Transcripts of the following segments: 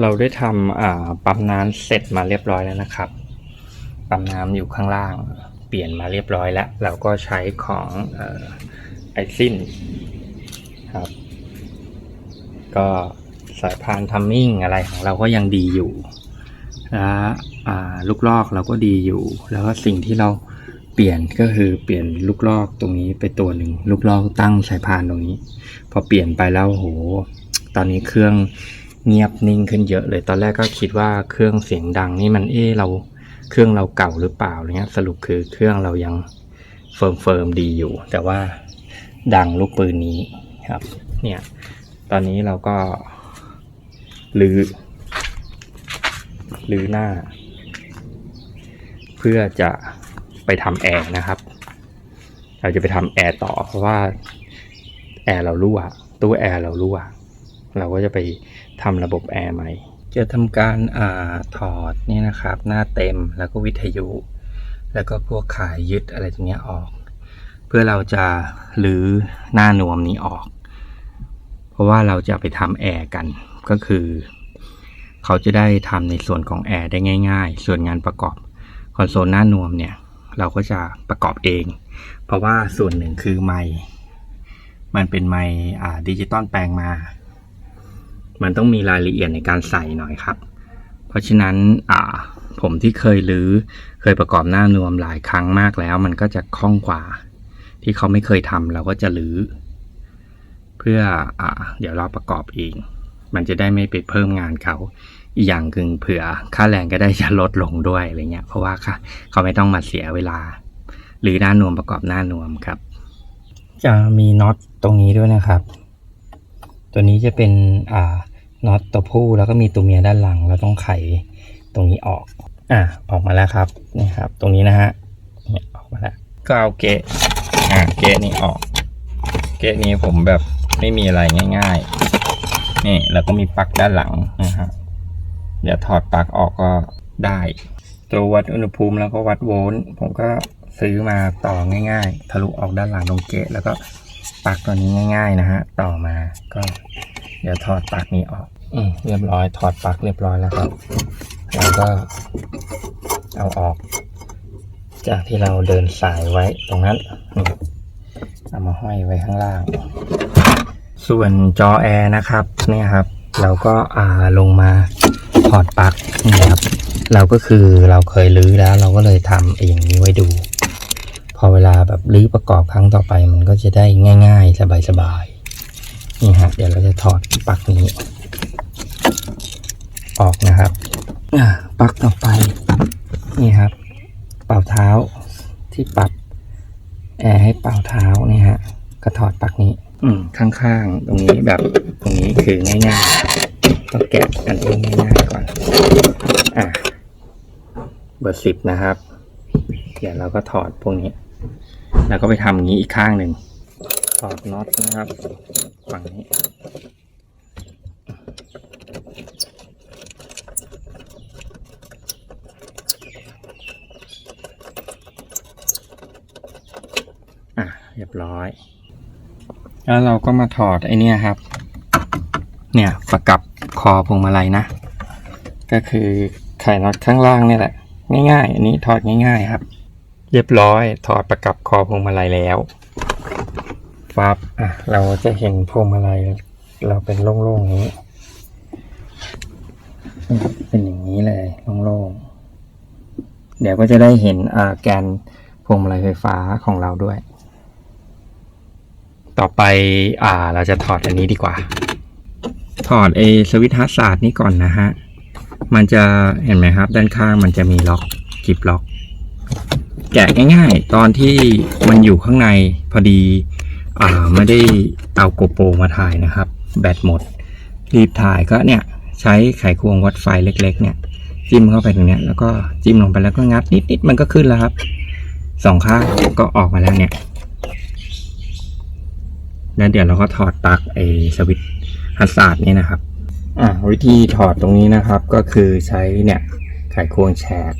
เราได้ทำปั๊มน้ำเสร็จมาเรียบร้อยแล้วนะครับ ปั๊มน้ำอยู่ข้างล่าง เปลี่ยนมาเรียบร้อยแล้ว เราก็ใช้ของอไอซินครับ ก็สายพานทัมมิ่งอะไรของเราก็ยังดีอยู่และอ่าลูกลอกเราก็ดีอยู่ แล้วก็สิ่งที่เราเปลี่ยนก็คือเปลี่ยนลูกลอกตรงนี้ไปตัวหนึ่งลูกลอกตั้งสายพานตรงนี้ พอเปลี่ยนไปแล้วโห ตอนนี้เครื่อง เงียบนิ่งขึ้นเยอะเลย ตอนแรกก็คิดว่าเครื่องเสียงดังนี่มันเออเราเครื่องเราเก่าหรือเปล่าอะไรเงี้ยสรุปคือเครื่องเรายังเฟิร์มเฟิร์มดีอยู่ แต่ว่าดังลูกปืนนี้ครับ เนี่ย ตอนนี้เราก็ลือลือหน้า เพื่อจะไปทำแอร์นะครับ เราจะไปทำแอร์ต่อเพราะว่าแอร์เรารั่วตู้แอร์เรารั่ว เราก็จะไปทำระบบแอร์ใหม่ จะทำการอ่าถอดนี่นะครับ หน้าเต็มแล้วก็วิทยุ แล้วก็พวกขายยึดอะไรตรงนี้ออก เพื่อเราจะรื้อหน้านวมนี้ออก เพราะว่าเราจะไปทำแอร์กันก็คือ เขาจะได้ทำในส่วนของแอร์ได้ง่าย ๆ ส่วนงานประกอบคอนโซลหน้านวมเนี่ยเราก็จะประกอบเอง เพราะว่าส่วนหนึ่งคือไมค์มันเป็นไมค์อ่าดิจิตอลแปลงมา มันต้องมีรายละเอียดในการใส่หน่อยครับ เพราะฉะนั้นผมที่เคยรื้อเคยประกอบหน้านวมหลายครั้งมากแล้ว มันก็จะคล่องกว่า ที่เขาไม่เคยทำเราก็จะรื้อ เพื่ออเดี๋ยวเราประกอบเอง มันจะได้ไม่ไปเพิ่มงานเขาอีกอย่างคือเผื่อค่าแรงก็ได้จะลดลงด้วยอะไรเงี้ยเพราะว่าค่ะเขาไม่ต้องมาเสียเวลา หรือหน้านวมประกอบหน้านวมครับ จะมีน็อตตรงนี้ด้วยนะครับ ตัวนี้จะเป็นอ่าน็อตตัวผู้แล้วก็มีตัวเมียด้านหลังเราต้องไขตรงนี้ออก อะออกมาแล้วครับนี่ครับ ตรงนี้นะฮะเนี่ยออกมาแล้วก็เอาเกะอ่าเกะนี้ออก เกะนี้ผมแบบไม่มีอะไรง่าย ๆ นี่แล้วก็มีปลั๊กด้านหลังนะฮะเดี๋ยวถอดปลั๊กออกก็ได้ ตัววัดอุณหภูมิแล้วก็วัดโวลต์ผมก็ซื้อมาต่อง่าย ๆ ทะลุออกด้านหลังตรงเกะแล้วก็ ปลั๊กตัวนี้ง่ายๆนะฮะ ต่อมาก็ เดี๋ยวถอดปลั๊กนี้ออก อืมเรียบร้อย ถอดปลั๊กเรียบร้อยแล้วครับแล้วก็เอาออก จากที่เราเดินสายไว้ตรงนั้นนี่เอามาห้อยไว้ข้างล่าง ส่วนจอแอร์นะครับเนี่ยครับ เราก็อ่าลงมาถอดปลั๊กนี่ครับ เราก็คือเราเคยรื้อแล้ว เราก็เลยทำอย่างนี้ไว้ดู พอเวลาแบบรื้อประกอบครั้งต่อไปมันก็จะได้ง่าย ๆ สบายๆนี่ฮะเดี๋ยวเราจะถอดปลั๊กนี้ ออกนะครับปลั๊กต่อไปนี่ครับ เป่าเท้าที่ปรับแอร์ให้เป่าเท้านี่ฮะก็ถอดปลั๊กนี้ อืมข้างๆ ตรงนี้แบบตรงนี้คือง่ายๆต้องแกะกันเองง่ายๆก่อนอะเบอร์สิบนะครับ เดี๋ยวเราก็ถอดพวกนี้ แล้วก็ไปทำอย่างนี้อีกข้างหนึ่งถอดน็อตนะครับ ฝั่งนี้ อะ เรียบร้อย แล้วเราก็มาถอดไอเนี่ยครับ เนี่ยประกับคอพวงมาลัยนะ ก็คือไขน็อตข้างล่างเนี่ยแหละ ง่ายๆ อันนี้ถอดง่ายๆครับ เรียบร้อยถอดประกับคอพวงมาลัยแล้วฟับอะเราจะเห็นพวงมาลัยเราเป็นโล่งๆนี้ เป็นอย่างนี้เลยโล่งๆเดี๋ยวก็จะได้เห็นอ่าแกนพวงมาลัยไฟฟ้าของเราด้วย ต่อไปอ่าเราจะถอดอันนี้ดีกว่า ถอดไอสวิตฮาร์ดสาร์ดนี้ก่อนนะฮะ มันจะเห็นไหมครับ ด้านข้างมันจะมีล็อกกิบล็อก แกะง่ายๆ ตอนที่มันอยู่ข้างในพอดี อ่าไม่ได้เอาโกโปรมาถ่ายนะครับ แบตหมด รีบถ่ายก็เนี่ย ใช้ไขควงวัดไฟเล็ก ๆ เนี่ย จิ้มเข้าไปตรงเนี้ยแล้วก็จิ้มลงไปแล้วก็งัดนิดๆมันก็ขึ้นแล้วครับสองข้างก็ออกมาแล้วเนี่ยแล้วเดี๋ยวเราก็ถอดปลั๊กไอสวิตฮัสซาร์ดนี่นะครับ อ่าวิธีถอดตรงนี้นะครับก็คือใช้เนี่ยไขควงแฉก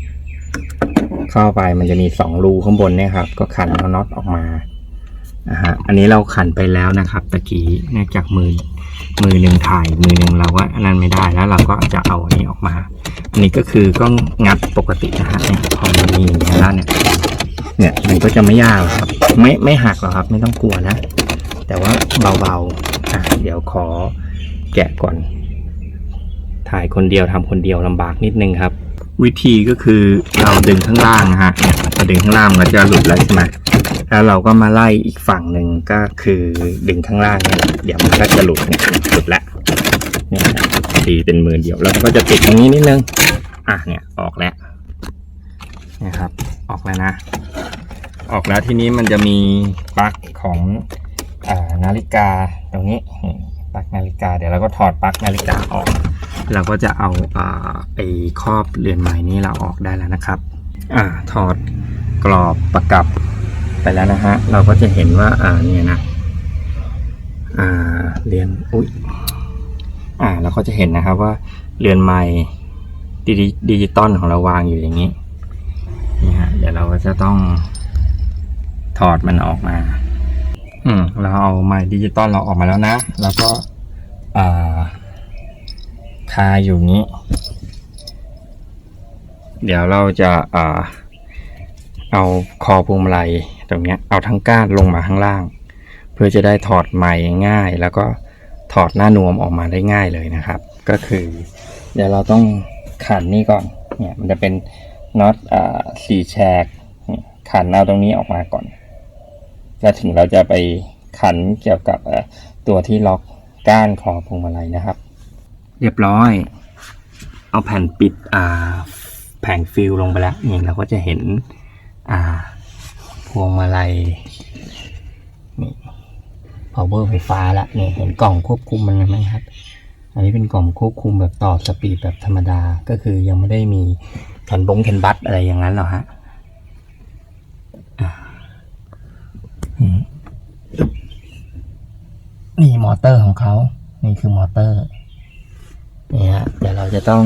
เข้าไปมันจะมีสองรูข้างบนเนี่ยครับ ก็ขันเอาน็อตออกมานะฮะอันนี้เราขันไปแล้วนะครับตะกี้เนื่องจากมือมือหนึ่งถ่ายมือหนึ่งเราก็อันนั้นไม่ได้แล้วเราก็จะเอาอันนี้ออกมา อันนี้ก็คือก็งัดปกตินะฮะเนี่ยพอมันมีอย่างนี้แล้วเนี่ยเนี่ยมันก็จะไม่ยากหรอกครับ ไม่ไม่หักหรอกครับ ไม่ต้องกลัวนะ แต่ว่าเบาๆอะเดี๋ยวขอแกะก่อน ถ่ายคนเดียวทำคนเดียวลำบากนิดนึงครับ วิธีก็คือเราดึงข้างล่างนะฮะเนี่ยพอดึงข้างล่างมันจะหลุดแล้วใช่ไหมแล้วเราก็มาไล่อีกฝั่งหนึ่งก็คือดึงข้างล่างเนี่ยเดี๋ยวมันก็จะหลุดเนี่ยหลุดละเนี่ยตีเป็นมือเดียวแล้วก็จะติดตรงนี้นิดนึงอะเนี่ยออกแล้วนะครับออกแล้วนะ ออกแล้วทีนี้มันจะมีปลั๊กของอนาฬิกาตรงนี้ปลั๊กนาฬิกาเดี๋ยวเราก็ถอดปลั๊กนาฬิกาออก เราก็จะเอาอไอ้ครอบเรือนใหม่นี้เราออกได้แล้วนะครับอ่าถอดกรอบประกับไปแล้วนะฮะเราก็จะเห็นว่าอ่าเนี่ยนะอ่าเรือนอุ้ยอ่าเราก็จะเห็นนะครับว่าเรือนใหม่ดิจิดิจิตอลของเราวางอยู่อย่างนี้นี่ฮะเดี๋ยวเราก็จะต้องถอดมันออกมา อืมเราเอาไม้ดิจิตอลเราออกมาแล้วนะ แล้วก็อ่า คาอยู่นี้ เดี๋ยวเราจะอ่าเอาคอพวงมาลัยตรงนี้เอาทั้งก้านลงมาข้างล่าง เพื่อจะได้ถอดไม้ง่าย แล้วก็ถอดหน้านวมออกมาได้ง่ายเลยนะครับ ก็คือ เดี๋ยวเราต้องขันนี่ก่อนเนี่ยมันจะเป็นน็อตสี่แฉกขันเอาตรงนี้ออกมาก่อนแล้วถึงเราจะไปขันเกี่ยวกับตัวที่ล็อกก้านคอพวงมาลัยนะครับ เรียบร้อย เอาแผ่นปิดอ่าแผงฟิลลงไปแล้วนี่เราก็จะเห็นอ่าพวงมาลัยนี่ power ไฟฟ้าละนี่เห็นกล่องควบคุมมันไหมครับ อันนี้เป็นกล่องควบคุมแบบต่อสปีดแบบธรรมดาก็คือยังไม่ได้มีแคนบงแคนบัตอะไรอย่างนั้นหรอกฮะนี่มอเตอร์ของเขา นี่คือมอเตอร์ นี่ฮะเดี๋ยวเราจะต้อง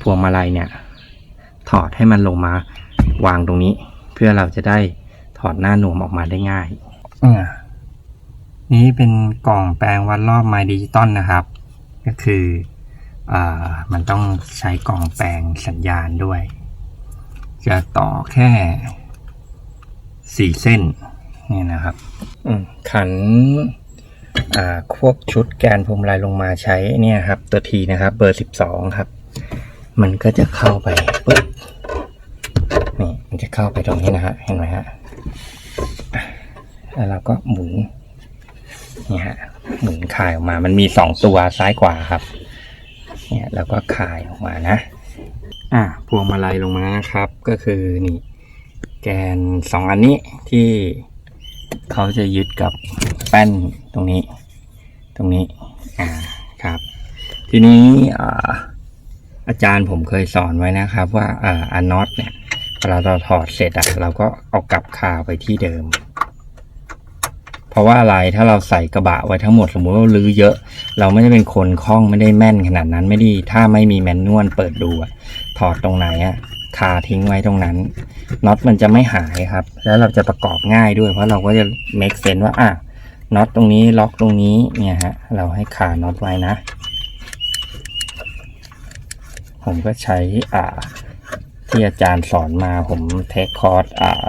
พวงมาลัยเนี่ย ถอดให้มันลงมาวางตรงนี้ เพื่อเราจะได้ถอดหน้านวมออกมาได้ง่ายอ่านี้เป็นกล่องแปลงวัดรอบไมดิจิตอลนะครับ ก็คืออ่ามันต้องใช้กล่องแปลงสัญญาณด้วย จะต่อแค่สี่เส้นนี่นะครับอืมขัน อ่าควบชุดแกนพวงมาลัยลงมาใช้เนี่ยครับ ตัวทีนะครับ เบอร์สิบสองครับ มันก็จะเข้าไปปึ๊บนี่มันจะเข้าไปตรงนี้นะฮะเห็นไหมฮะแล้วเราก็หมุนนี่ฮะหมุนคายออกมา มันมีสองตัวซ้ายขวาครับ เนี่ยแล้วก็คายออกมานะ อะพวงมาลัยลงมานะครับ ก็คือนี่ แกนสองอันนี้ที่เขาจะยึดกับ ป้นตรงนี้ ตรงนี้อ่าครับ ทีนี้อาอาจารย์ผมเคยสอนไว้นะครับว่าอ่าอันน็อตเนี่ยเวลาเราถอดเสร็จอะเราก็เอากลับคาไปที่เดิม เพราะว่าอะไรถ้าเราใส่กระบะไว้ทั้งหมดสมมุติว่าลื้อเยอะ เราไม่ได้เป็นคนคล่องไม่ได้แม่นขนาดนั้นไม่ได้ถ้าไม่มีแมนนวลเปิดดูอะถอดตรงไหนอะคาทิ้งไว้ตรงนั้นน็อตมันจะไม่หายครับ แล้วเราจะประกอบง่ายด้วย เพราะเราก็จะ make sense ว่าอะ น็อตตรงนี้ล็อกตรงนี้เนี่ยฮะเราให้ขาน็อตไว้นะ ผมก็ใช้อ่า ที่อาจารย์สอนมาผมเทคคอร์สอ่า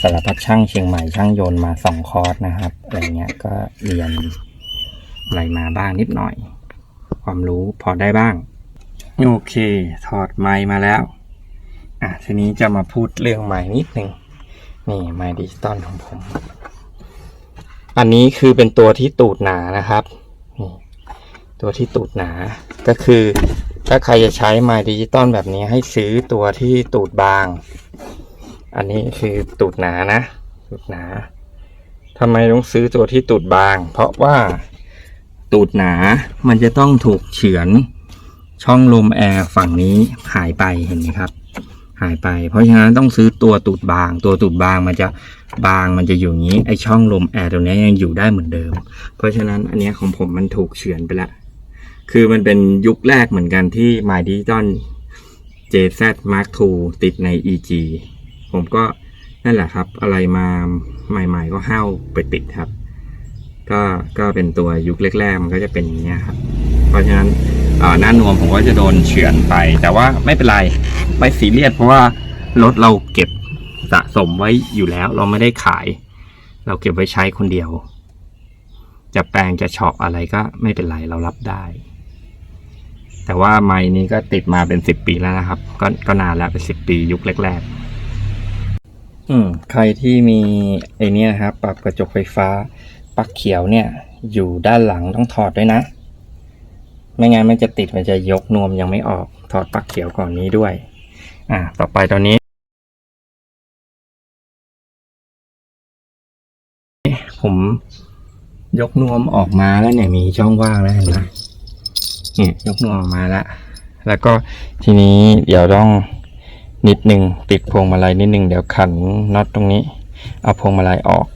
สารพัดช่างเชียงใหม่ช่างยนต์มาสองคอร์สนะครับอะไรเงี้ยก็เรียนอะไรมาบ้างนิดหน่อย ความรู้พอได้บ้าง โอเค ถอดไมค์มาแล้ว อะทีนี้จะมาพูดเรื่องใหม่นิดหนึ่งนี่ไมค์ดิจิตอลของผม อันนี้คือเป็นตัวที่ตูดหนานะครับ ตัวที่ตูดหนา ก็คือถ้าใครจะใช้ไมค์ดิจิตอลแบบนี้ให้ซื้อตัวที่ตูดบาง อันนี้คือตูดหนานะ ตูดหนาทำไมต้องซื้อตัวที่ตูดบาง เพราะว่าตูดหนามันจะต้องถูกเฉือนช่องลมแอร์ฝั่งนี้หายไปเห็นไหมครับ หายไป เพราะฉะนั้นต้องซื้อตัวตูดบาง ตัวตูดบางมันจะบางมันจะอยู่งนี้ไอช่องลมแอร์ตรงนี้ยังอยู่ได้เหมือนเดิม เพราะฉะนั้นอันนี้ของผมมันถูกเฉือนไปละคือมันเป็นยุคแรกเหมือนกันที่ My Digital JZ Mark II ติดใน EG ผมก็นั่นแหละครับ อะไรมาใหม่ ๆ ก็ห้าวไปติดครับ ก็ก็เป็นตัวยุคแรกๆมันก็จะเป็นอย่างนี้ครับ เพราะฉะนั้น หน้านวมผมก็จะโดนเฉือนไป แต่ว่าไม่เป็นไรไม่ซีเรียสเพราะว่ารถเราเก็บสะสมไว้อยู่แล้ว เราไม่ได้ขาย เราเก็บไว้ใช้คนเดียว จะแปลงจะเฉาะอะไรก็ไม่เป็นไรเรารับได้ แต่ว่าไม้นี้ก็ติดมาเป็นสิบปีแล้วนะครับ ก็ก็นานแล้วเป็นสิบปียุคแรกๆอืมใครที่มีไอเนี้ยครับ ปรับกระจกไฟฟ้า ปักเขียวเนี่ย อยู่ด้านหลังต้องถอดด้วยนะ ไม่งั้นมันจะติดมันจะยกนวมยังไม่ออก ถอดปลั๊กเขียวก่อนนี้ด้วย อ่า ต่อไปตอนนี้ ผมยกนวมออกมาแล้วเนี่ยมีช่องว่างแล้วเห็นไหมเนี่ยยกนวมออกมาแล้ว แล้วก็ทีนี้เดี๋ยวต้องนิดหนึ่งติดพวงมาลัยนิดหนึ่งเดี๋ยวขันน็อตตรงนี้ เอาพวงมาลัยออก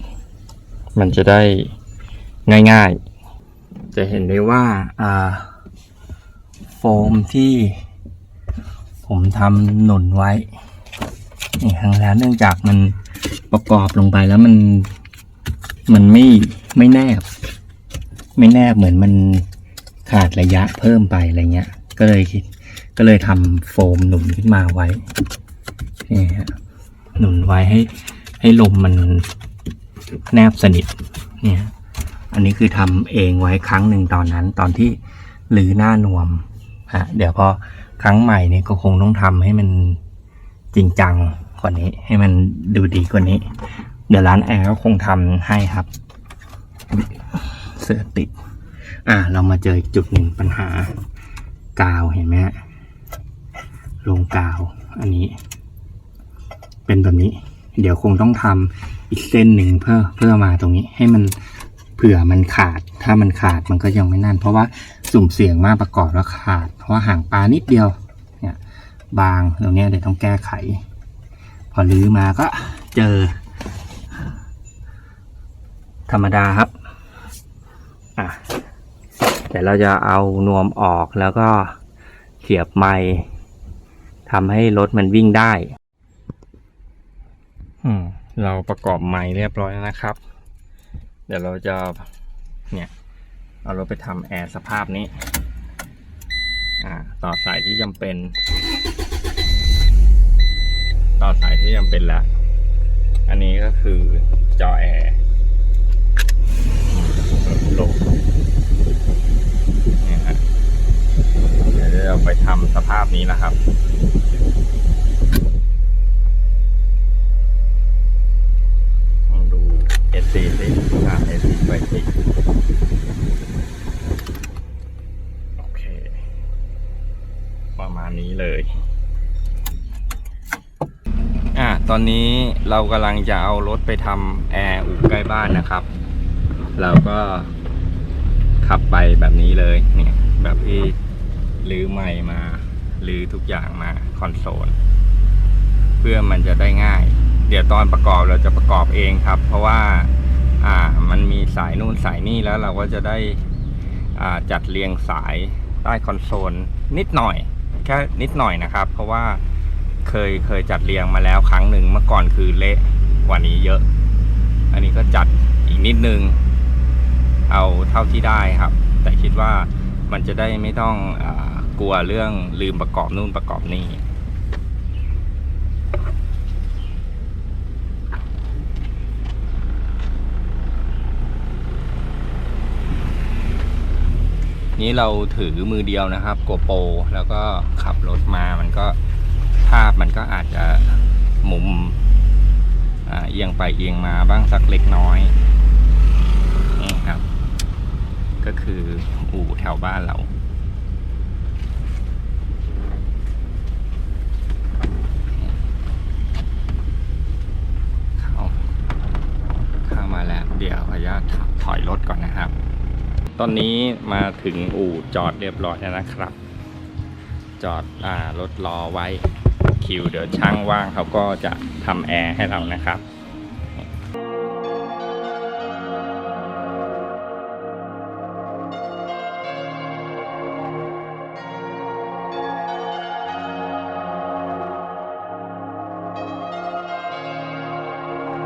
มันจะได้ง่ายๆ จะเห็นได้ว่าอ่า มที่ผมทำหนุนไว้นี่ครั้งแล้วเนื่องจากมันประกอบลงไปแล้วมันมันไม่ไม่แนบ ไม่แนบเหมือนมันขาดระยะเพิ่มไปอะไรเงี้ย ก็เลยคิดก็เลยทำโฟมหนุนขึ้นมาไว้นี่ฮะหนุนไว้ให้ให้ลมมันแนบสนิทเนี่ยอันนี้คือทำเองไว้ครั้งหนึ่งตอนนั้นตอนที่หรือหน้านวม ฮะเดี๋ยวพอครั้งใหม่นี่ก็คงต้องทำให้มันจริงจังกว่านี้ ให้มันดูดีกว่านี้ เดี๋ยวร้านแอร์ก็คงทำให้ครับ เสื้อติด อะเรามาเจออีกจุดหนึ่งปัญหา กาวเห็นไหมลงกาว อันนี้ เป็นแบบนี้ เดี๋ยวคงต้องทำอีกเส้นหนึ่งเพื่อเพื่อมาตรงนี้ให้มันเผื่อมันขาด ถ้ามันขาดมันก็ยังไม่นั่น เพราะว่า สุ่มเสี่ยงมากประกอบแล้วขาด เพราะห่างปลานิดเดียวเนี่ยบางตรงนี้เดี๋ยวต้องแก้ไข พอรื้อมาก็เจอ ธรรมดาครับอะแต่เราจะเอานวมออกแล้วก็เสียบไม้ทำให้รถมันวิ่งได้ อืม เราประกอบไม้เรียบร้อยแล้วนะครับ เดี๋ยวเราจะเนี่ย เอารถไปทำแอร์สภาพนี้ อ่า ต่อสายที่จำเป็น ต่อสายที่จำเป็นแล้ว อันนี้ก็คือจอแอร์ลดเนี่ฮะเดี๋ยวเราไปทำสภาพนี้นะครับลองดู SC สิอ่า SC ไปสิโอเค ประมาณนี้เลย อะตอนนี้เรากำลังจะเอารถไปทำแอร์อู่ใกล้บ้านนะครับ เราก็ขับไปแบบนี้เลยเนี่ยแบบที่ลื้อใหม่มาลื้อทุกอย่างมาคอนโซล เพื่อมันจะได้ง่าย เดี๋ยวตอนประกอบเราจะประกอบเองครับ เพราะว่าอ่ามันมีสายนู่นสายนี่แล้วเราก็จะได้อ่าจัดเรียงสายใต้คอนโซลนิดหน่อย แค่นิดหน่อยนะครับ เพราะว่าเคยเคยจัดเรียงมาแล้วครั้งหนึ่งเมื่อก่อนคือเละกว่านี้เยอะ อันนี้ก็จัดอีกนิดนึง เอาเท่าที่ได้ครับ แต่คิดว่ามันจะได้ไม่ต้องอกลัวเรื่องลืมประกอบนู่นประกอบนี่ นี้เราถือมือเดียวนะครับโกโปรแล้วก็ขับรถมามันก็ภาพมันก็อาจจะมุมเอียงไปเอียงมาบ้างสักเล็กน้อยนี่ครับ ก็คืออู่แถวบ้านเราเข้าเข้ามาแล้ว เดี๋ยวขออนุญาตถอยรถก่อนนะครับ ตอนนี้มาถึงอู่จอดเรียบร้อยแล้วนะครับ จอดอ่ารถรอไว้คิวเดี๋ยวช่างว่างเขาก็จะทำแอร์ให้เรานะครับ